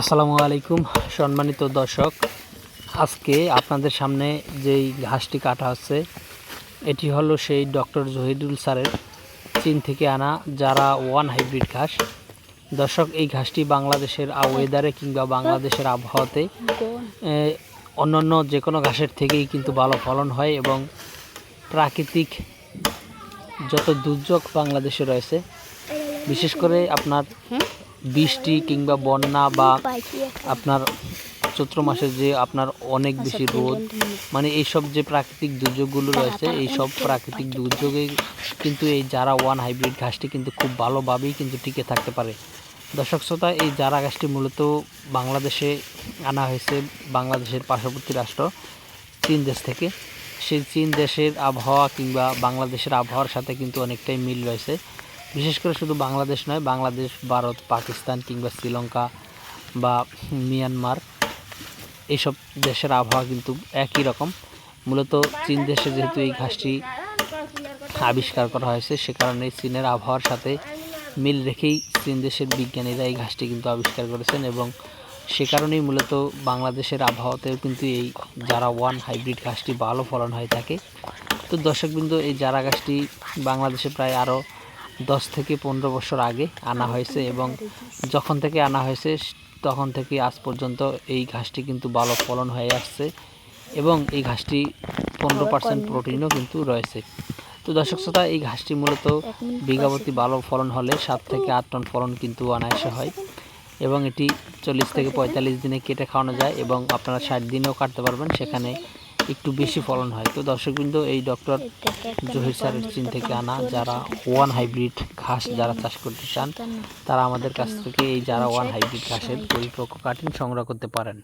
আসসালামু আলাইকুম, সম্মানিত দর্শক। আজকে আপনাদের সামনে যেই ঘাসটি কাটা হচ্ছে, এটি হলো সেই ডক্টর জহিদুল স্যারের চীন থেকে আনা যারা ওয়ান হাইব্রিড ঘাস। দর্শক, এই ঘাসটি বাংলাদেশের ওয়েদারে কিংবা বাংলাদেশের আবহাওয়াতে অন্যান্য যে কোনো ঘাসের থেকেই কিন্তু ভালো ফলন হয় এবং প্রাকৃতিক যত দুর্যোগ বাংলাদেশে রয়েছে, বিশেষ করে আপনার বৃষ্টি কিংবা বন্যা বা আপনার চৈত্র মাসে যে আপনার অনেক বেশি রোদ মানে এইসব যে প্রাকৃতিক দুর্যোগগুলো রয়েছে এই সব প্রাকৃতিক দুর্যোগে কিন্তু এই যারা ওয়ান হাইব্রিড ঘাসটি কিন্তু খুব ভালোভাবেই কিন্তু টিকে থাকতে পারে। দর্শক শ্রোতা এই জারা গাছটি মূলত বাংলাদেশে আনা হয়েছে বাংলাদেশের পার্শ্ববর্তী রাষ্ট্র চীন দেশ থেকে। সেই চীন দেশের আবহাওয়া কিংবা বাংলাদেশের আবহাওয়ার সাথে কিন্তু অনেকটাই মিল রয়েছে। বিশেষ করে শুধু বাংলাদেশ নয়, বাংলাদেশ, ভারত, পাকিস্তান কিংবা শ্রীলঙ্কা বা মিয়ানমার, এইসব দেশের আবহাওয়া কিন্তু একই রকম। মূলত চীন দেশে যেহেতু এই ঘাসটি আবিষ্কার করা হয়েছে, সে কারণে চীনের আবহাওয়ার সাথে মিল রেখেই চীন দেশের বিজ্ঞানীরা এই ঘাসটি কিন্তু আবিষ্কার করেছেন এবং সে কারণেই মূলত বাংলাদেশের আবহাওয়াতেও কিন্তু এই যারা ওয়ান হাইব্রিড ঘাসটি ভালো ফলন হয়ে থাকে। তো দর্শকবৃন্দ, এই জারা গাছটি বাংলাদেশে প্রায় আরও দশ থেকে পনেরো বছর আগে আনা হয়েছে এবং যখন থেকে আনা হয়েছে, তখন থেকে আজ পর্যন্ত এই ঘাসটি কিন্তু ভালো ফলন হয়ে আসছে এবং এই ঘাসটি পনেরো পার্সেন্ট প্রোটিনও কিন্তু রয়েছে। তো দর্শক শ্রোতা, এই ঘাসটি মূলত বিঘাপতি ভালো ফলন হলে সাত থেকে আট টন ফলন কিন্তু অনায়াসে হয় এবং এটি চল্লিশ থেকে পঁয়তাল্লিশ দিনে কেটে খাওয়ানো যায় এবং আপনারা ষাট দিনেও কাটতে পারবেন। সেখানে একটু বেশি ফলন হয়। তো দর্শকবৃন্দ, এই ডক্টর জহির স্যারের চিন থেকে আনা যারা ওয়ান হাইব্রিড ঘাস যারা চাষ করতে চান, তারা আমাদের কাছ থেকে এই যারা ওয়ান হাইব্রিড ঘাসের পরিপক্ক কাটিং সংগ্রহ করতে পারেন।